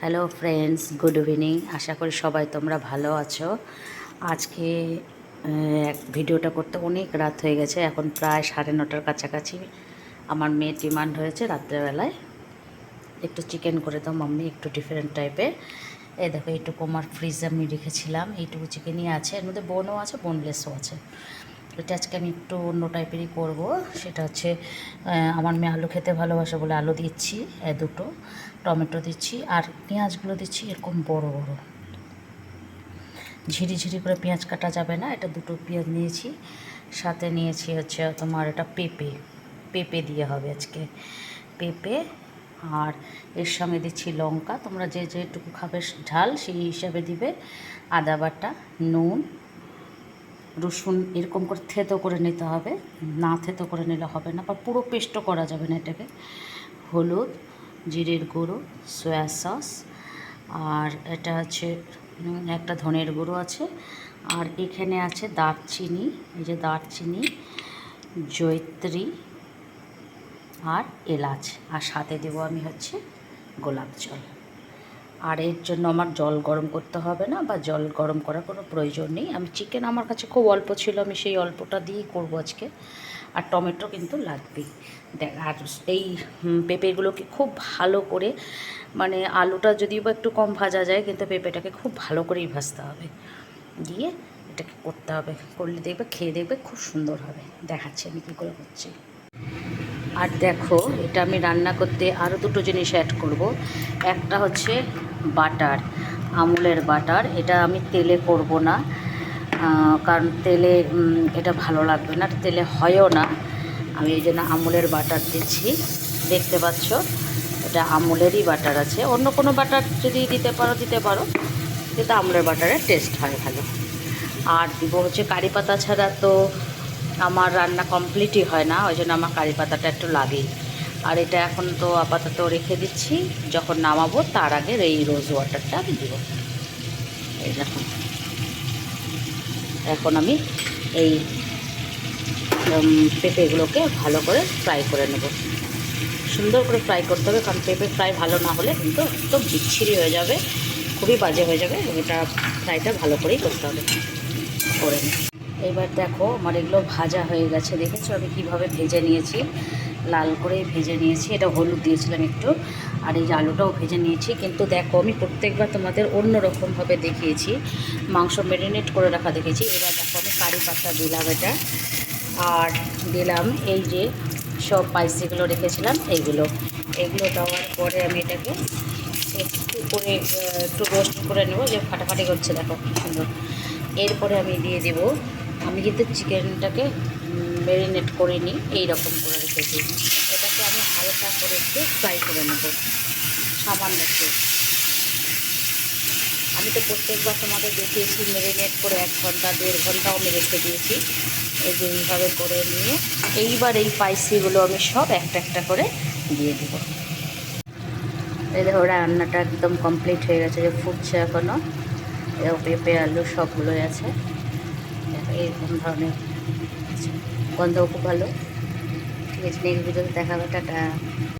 Hello friends good evening আশা করি সবাই তোমরা ভালো আছো। আজকে এক ভিডিওটা করতে অনেক রাত হয়ে গেছে। এখন প্রায় সাড়ে নটার কাছাকাছি আমার মেয়ের ডিমান্ড হয়েছে রাত্রেবেলায়। একটু চিকেন করে দাও মাম্মি, একটু ডিফারেন্ট টাইপের এই দেখো, এইটুকু আমার ফ্রিজে আমি রেখেছিলাম। এইটুকু চিকেনই আছে। এর মধ্যে বোনও আছে বোনলেসও আছে। এটা আজকে আমি একটু অন্য টাইপেরই করব। সেটা হচ্ছে আমার মেয়ে আলু খেতে ভালোবাসে বলে আলু দিচ্ছি দুটো, টমেটো দিচ্ছি আর পেঁয়াজগুলো দিচ্ছি এরকম বড় বড়। ঝিরি ঝিরি করে পেঁয়াজ কাটা যাবে না, এটা দুটো পেঁয়াজ নিয়েছি, সাথে নিয়েছি হচ্ছে তোমার এটা পেঁপে পেঁপে দিয়ে হবে আজকে, পেঁপে আর এর সঙ্গে দিচ্ছি লঙ্কা, তোমরা যে যেটুকু খাবে ঝাল সেই হিসাবে দিবে, আদা বাটা, নুন রসুন এরকম করে থেতো করে নিতে হবে। না থেতো করে নিলে হবে না, বা পুরো পেস্টও করা যাবে না এটাকে। হলুদ, জিরের গুঁড়ো সয়া সস আর এটা আছে একটা ধনের গুঁড়ো আছে। আর এখানে আছে দারচিনি, এই যে দারচিনি, জয়ত্রী, আর এলাচ। আর সাথে দেবো আমি হচ্ছে গোলাপ জল। আর এর জন্য আমার জল গরম করতে হবে না বা জল গরম করার কোনো প্রয়োজন নেই। আমি চিকেন আমার কাছে খুব অল্প ছিল, আমি সেই অল্পটা দিয়েই করব আজকে। আর টমেটো কিন্তু লাগবেই দেখ, আর এই পেঁপেগুলোকে খুব ভালো করে মানে আলুটা যদিও বা একটু কম ভাজা যায়, কিন্তু পেঁপেটাকে খুব ভালো করেই ভাজতে হবে। দিয়ে এটাকে করতে হবে। করলে দেখবে, খেয়ে দেখবে খুব সুন্দর হবে। দেখাচ্ছি আমি কী করে করছি। আর দেখো, এটা আমি রান্না করতে আরও দুটো জিনিস অ্যাড করব। একটা হচ্ছে বাটার, আমুলের বাটার। এটা আমি তেলে করব না কারণ তেলে এটা ভালো লাগবে না তেলে হয়ও না। আমি এই জন্য আমুলের বাটার দিচ্ছি। দেখতে পাচ্ছ, এটা আমুলেরই বাটার আছে। অন্য কোনো বাটার যদি দিতে পারো দিতে পারো। কিন্তু আমুলের বাটারের টেস্ট হয় ভালো। আর দিব হচ্ছে কারি পাতা ছাড়া তো আমার রান্না কমপ্লিটই হয় না ওই জন্য আমার কারি পাতাটা একটু লাগেই। আর এটা এখন তো আপাতত রেখে দিচ্ছি, যখন নামাবো তার আগে এই রোজ ওয়াটারটা আমি দেবো। এই দেখুন। এখন আমি এই পেঁপেগুলোকে ভালো করে ফ্রাই করে নেব। সুন্দর করে ফ্রাই করতে হবে, কারণ পেঁপে ফ্রাই ভালো না হলে কিন্তু একদম বিচ্ছিরি হয়ে যাবে, খুবই বাজে হয়ে যাবে, ওটা ফ্রাইটা ভালো করেই করতে হবে। করে এবার দেখো আমার এগুলো ভাজা হয়ে গেছে, দেখেছ? আমি কীভাবে ভেজে নিয়েছি? লাল করে ভেজে নিয়েছি, এটা হলুদ দিয়েছিলাম একটু, আর এই আলুটাও ভেজে নিয়েছি। কিন্তু দেখো, আমি প্রত্যেকবার তোমাদের অন্য রকমভাবে দেখিয়েছি, মাংস ম্যারিনেট করে রাখা দেখেছি। এবার দেখো, আমি কারি পাতা দিলাম এটা। আর দিলাম এই যে সব স্পাইসিগুলো রেখেছিলাম, এইগুলো। এগুলো দেওয়ার পরে আমি এটাকে একটু করে একটু রোস্ট করে নেব, যে ফাটাফাটি করছে, দেখো সুন্দর। এরপরে আমি দিয়ে দেব আমি কিন্তু চিকেনটাকে ম্যারিনেট করে নিই, এইরকম করে রেখেছি। এটাকে আমি হালকা করে একটু ফ্রাই করে নেব, সামান্য একটু। আমি তো প্রত্যেকবার তোমাদের দেখিয়েছি ম্যারিনেট করে এক ঘণ্টা, দেড় ঘন্টাও আমি রেখে দিয়েছি। এই যে এইভাবে করে নিয়ে এইবার এই স্পাইসিগুলো আমি সব একটা একটা করে দিয়ে দেবো। এই দেখো, রান্নাটা একদম কমপ্লিট হয়ে গেছে, যে ফুটছে এখনও পেঁপে, আলু সবগুলোই আছে। এরকম ধরনের গন্ধও খুব ভালো। ঠিক আছে নেক্সট ভিডিওতে দেখাবে টাটা।